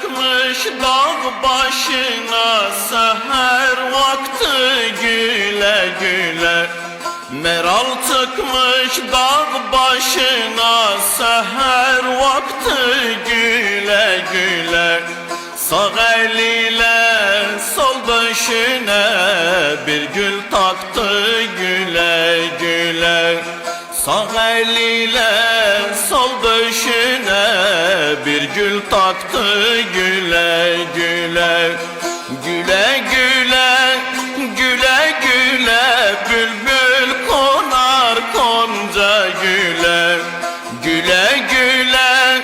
çıkmış dağ başına seher vakti güle güle. Meral çıkmış dağ başına seher vakti güle güle. Sağ eliyle sol döşüne bir gül taktı güle güle Sağ eliyle sol döşüne bir gül taktı güle güle. Güle güle güle güle bülbül konar konca güle. Güle güle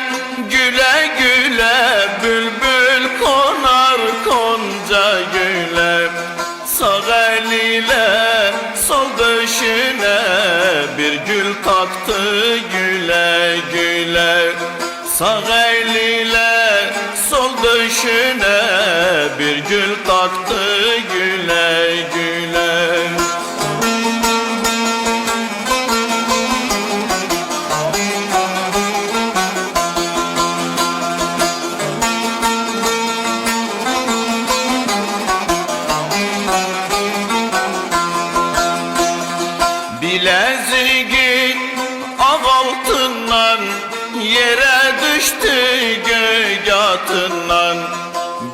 güle güle bülbül konar konca güle. Sağ eliyle sol döşüne bir gül taktı güle güle. Sağ eliyle sol döşüne bir gül taktı güle güle altından yere düştü gök altından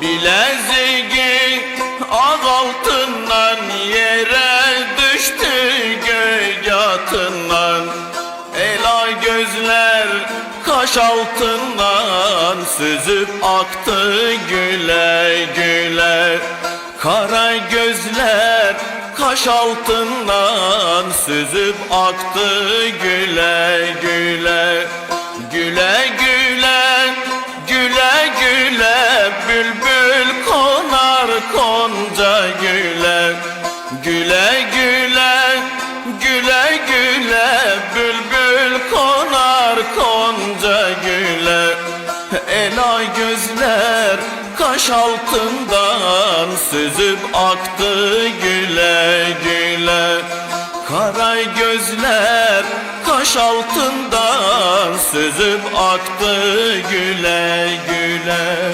Bileziği av altından yere düştü gök altından Ela gözler kaş altından süzüp aktı güle güle. Kara gözler kaş altından süzüp aktı güle güle. Güle güle güle güle bülbül konar konca güle. Güle güle güle güle bülbül konar konca güle. Ela gözler kaş altından süzüp aktı güle güle. Kara gözler kaş altından süzüp aktı güle güle